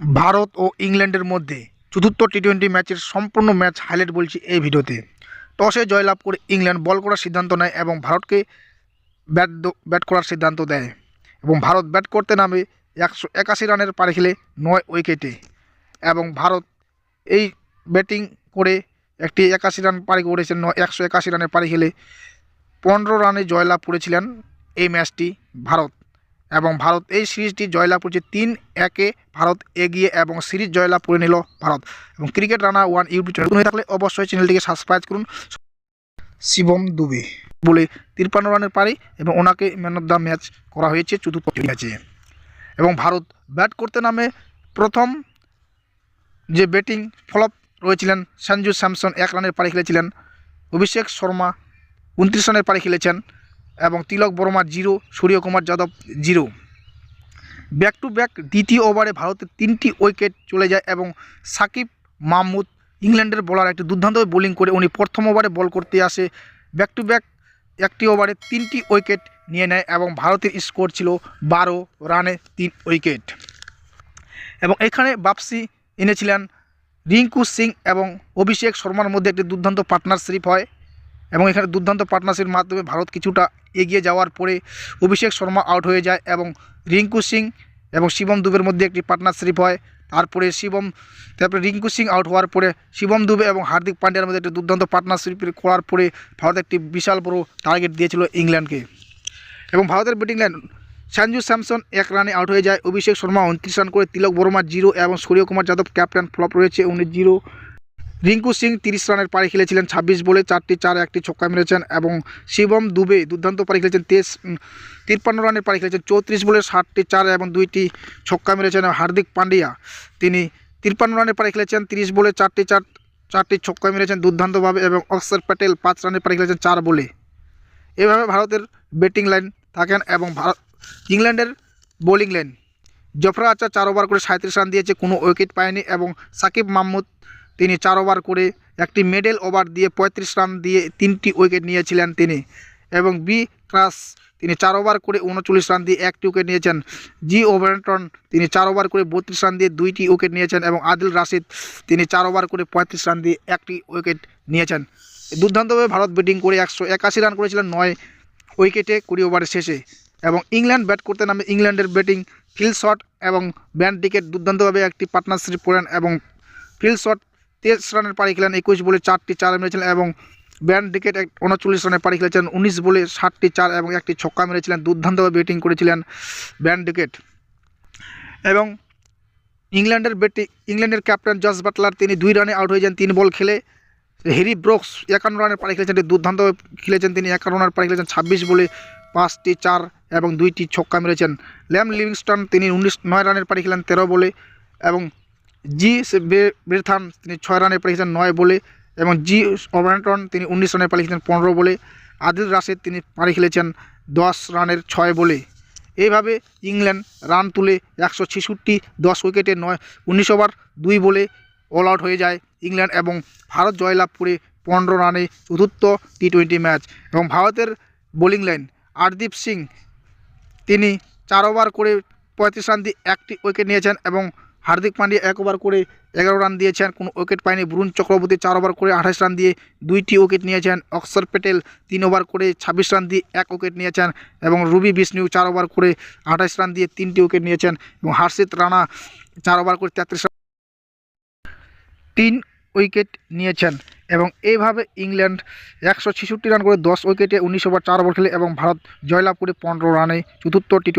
ভারত ও ইংল্যান্ডের মধ্যে চতুর্থ টি টোয়েন্টি ম্যাচের সম্পূর্ণ ম্যাচ হাইলাইট বলছি এই ভিডিওতে। টসে জয়লাভ করে ইংল্যান্ড বল করার সিদ্ধান্ত নেয় এবং ভারতকে ব্যাট ব্যাট করার সিদ্ধান্ত দেয়। এবং ভারত ব্যাট করতে নামে একশো একাশি রানের পারে খেলে নয় উইকেটে এবং ভারত এই ব্যাটিং করে একটি একাশি রান পারি করেছেন নয়, একশো একাশি রানের পারি খেলে পনেরো রানে জয়লাভ করেছিলেন এই ম্যাচটি ভারত। এবং ভারত এই সিরিজটি জয়লাভ করেছে তিন একে। ভারত এগিয়ে এবং সিরিজ জয়লাভ করে নিল ভারত। এবং cricket Rana one YouTube channel হয়ে থাকলে অবশ্যই চ্যানেলটিকে সাবস্ক্রাইব করুন। শিবম দুবে বলে তিরপান্ন রানের পারি এবং ওনাকে ম্যান অফ দ্য ম্যাচ করা হয়েছে চতুর্থ ম্যাচে। এবং ভারত ব্যাট করতে নামে প্রথম যে ব্যাটিং ফলপ রয়েছিলেন সঞ্জু স্যামসন, এক রানের পারি খেলেছিলেন। অভিষেক শর্মা, উনত্রিশ রানের পারি খেলেছেন। এবং Tilak Varma zero, Suryakumar Yadav zero. Back to back দ্বিতীয় ওভারে ভারতের তিনটি উইকেট চলে যায় এবং সাকিব মাহমুদ ইংল্যান্ডের বোলার একটি দুর্দান্ত বোলিং করে, উনি প্রথম ওভারে বল করতে আসে। ব্যাক টু ব্যাক একটি ওভারে তিনটি উইকেট নিয়ে নেয় এবং ভারতের স্কোর ছিল বারো রানে তিন উইকেট এবং এখানে বাপসি এনেছিলেন রিঙ্কু সিং এবং অভিষেক শর্মার মধ্যে একটি দুর্দান্ত পার্টনারশিপ হয়। এবং এখানে দুর্দান্ত পার্টনারশিপের মাধ্যমে ভারত কিছুটা এগিয়ে যাওয়ার পরে অভিষেক শর্মা আউট হয়ে যায় এবং রিঙ্কু সিং এবং শিবম দুবের মধ্যে একটি পার্টনারশিপ হয়। তারপরে শিবম, তারপরে রিঙ্কু সিং আউট হওয়ার পরে শিবম দুবে এবং হার্দিক পান্ডিয়ার মধ্যে একটি দুর্দান্ত পার্টনারশিপ করার পরে ভারত একটি বিশাল বড় টার্গেট দিয়েছিল ইংল্যান্ডকে। এবং ভারতের ব্যাটিং লাইন সঞ্জু স্যামসন এক রানে আউট হয়ে যায়। অভিষেক শর্মা উনত্রিশ রান করে তিলক বর্মা জিরো এবং সূর্যকুমার যাদব ক্যাপ্টেন ফ্লপ রয়েছে। উনি জিরো রিঙ্কু সিং তিরিশ রানের পারি খেলেছিলেন ছাব্বিশ বলে চারটি চার, একটি ছক্কা মেরেছেন এবং শিবম দুবে দুর্দান্ত পারি খেলেছেন তেইশ তিপ্পান্ন রানের পারি খেলেছেন চৌত্রিশ বলে ষাটটি চার এবং দুইটি ছক্কা মেরেছেন হার্দিক পান্ডিয়া। তিনি তিপ্পান্ন রানের পারি খেলেছেন তিরিশ বলে চারটি চার, চারটি ছক্কা মেরেছেন দুর্দান্তভাবে এবং অক্ষর প্যাটেল পাঁচ রানের পারি খেলেছেন চার বলে। এভাবে ভারতের ব্যাটিং লাইন থাকেন এবং ভারত, ইংল্যান্ডের বোলিং লাইন। জফরা আচ্ছা চার ওভার করে সাঁত্রিশ রান দিয়েছে, কোনো উইকেট পায়নি এবং সাকিব মাহমুদ তিনি চার ওভার করে একটি মেডেল ওভার দিয়ে পঁয়ত্রিশ রান দিয়ে তিনটি উইকেট নিয়েছিলেন তিনি। এবং বি ক্রাস তিনি চার ওভার করে উনচল্লিশ রান দিয়ে একটি উইকেট নিয়েছেন। জি ওভারটন তিনি চার ওভার করে বত্রিশ রান দিয়ে দুইটি উইকেট নিয়েছেন এবং আদিল রাশিদ তিনি চার ওভার করে পঁয়ত্রিশ রান দিয়ে একটি উইকেট নিয়েছেন। দুর্দান্তভাবে ভারত ব্যাটিং করে একশো একাশি রান করেছিলেন নয় উইকেটে কুড়ি ওভারের শেষে। এবং ইংল্যান্ড ব্যাট করতে নামে ইংল্যান্ডের ব্যাটিং ফিল্ড শট এবং ব্যান্ড টিকেট দুর্দান্তভাবে একটি পার্টনারশিপ করেন এবং ফিল্ড শট তেইশ রানের পাড়ি খেলেন, একুশ বলে চারটি চার মেরেছিলেন এবং ব্যান্ড ডিকেট উনচল্লিশ রানের পাড়ি খেলেছেন, উনিশ বলে ষাটটি চার এবং একটি ছক্কা মেরেছিলেন, দুর্দান্তভাবে ব্যাটিং করেছিলেন ব্যান্ড ডিকেট এবং ইংল্যান্ডের ব্যাটিং ইংল্যান্ডের ক্যাপ্টেন জস বাটলার তিনি দুই রানে আউট হয়ে যান, তিন বল খেলে। হেরি ব্রোক্স একান্ন রানের পাড়ি খেলেছেন দুর্দান্তভাবে খেলেছেন, তিনি একান্ন রানের পাড়ি খেলেছেন, ছাব্বিশ বলে পাঁচটি চার এবং দুইটি ছক্কা মেরেছেন। ল্যাম লিভিংস্টন, তিনি উনিশ, নয় রানের পাড়ি খেলেন, তেরো বলে এবং জি বেরথান, তিনি ছয় রানে পাড়ি খেলেছেন নয় বলে এবং জি ওভারটন তিনি উনিশ রানের পাড়ি খেলেছেন পনেরো বলে। আদিল রাশেদ, তিনি পাড়ি খেলেছেন দশ রানের ছয় বলে। এইভাবে ইংল্যান্ড রান তুলে একশো ছেষট্টি, দশ উইকেটে নয়, উনিশ ওভার, দুই বলে অল আউট হয়ে যায় ইংল্যান্ড এবং ভারত জয়লাভ করে পনেরো রানে চতুর্থ টি টোয়েন্টি ম্যাচ। এবং ভারতের বোলিং লাইন আরদীপ সিং, তিনি চার ওভার করে পঁয়ত্রিশ রান দিয়ে একটি উইকেট নিয়েছেন এবং হার্দিক পান্ডিয়া এক ওভার করে এগারো রান দিয়েছেন, কোনো উইকেট পায়নি। বরুণ চক্রবর্তী চার ওভার করে আঠাশ রান দিয়ে দুইটি উইকেট নিয়েছেন। অক্ষর প্যাটেল তিন ওভার করে ছাব্বিশ রান দিয়ে এক উইকেট নিয়েছেন এবং রুবি বিষ্ণু চার ওভার করে আঠাশ রান দিয়ে তিনটি উইকেট নিয়েছেন এবং হর্ষিত রানা চার ওভার করে তেত্রিশ রান তিন উইকেট নিয়েছেন এবং এইভাবে ইংল্যান্ড একশো ছেষট্টি রান করে দশ উইকেটে উনিশ ওভার চার ওভার খেলে এবং ভারত জয়লাভ করে পনেরো রানে চতুর্থ টি